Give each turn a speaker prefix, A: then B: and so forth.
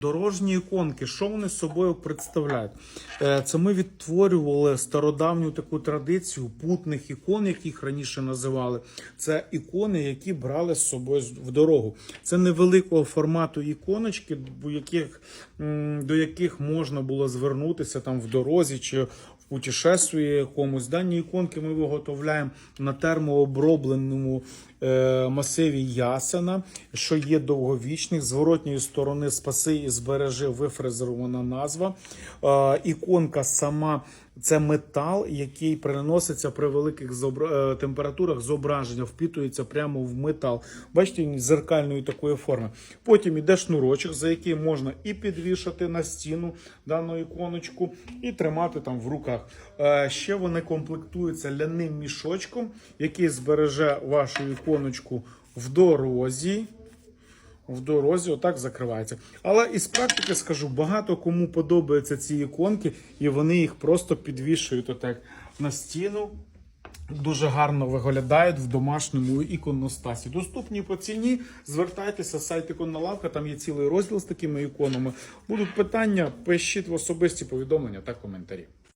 A: Дорожні іконки, що вони собою представляють? Е, Це ми відтворювали стародавню таку традицію путних ікон, яких раніше називали. Це ікони, які брали з собою в дорогу. Це невеликого формату іконочки, до яких, до яких можна було звернутися там в дорозі чи в путешествии якомусь. Дані іконки ми виготовляємо на термообробленому е, масиві ясена, що є довговічних. Зворотньої сторони спаси і збережи вифрезерована назва. Е, іконка сама це метал, який переноситься при великих е, температурах зображення, впітується прямо в метал. Бачите, він зеркальної такої форми. Потім іде шнурочок, за який можна і підвішати на стіну дану іконочку, і тримати там в руках. Е, Ще вони комплектуються ляним мішочком, який збереже вашу іконочку в дорозі. В дорозі отак закривається. Але із практики скажу, багато кому подобаються ці іконки, і вони їх просто підвішують отак на стіну. Дуже гарно виглядають в домашньому іконостасі. Доступні по ціні. Звертайтеся, сайт іконна там є цілий розділ з такими іконами. Будуть питання, пишіть в особисті повідомлення та коментарі.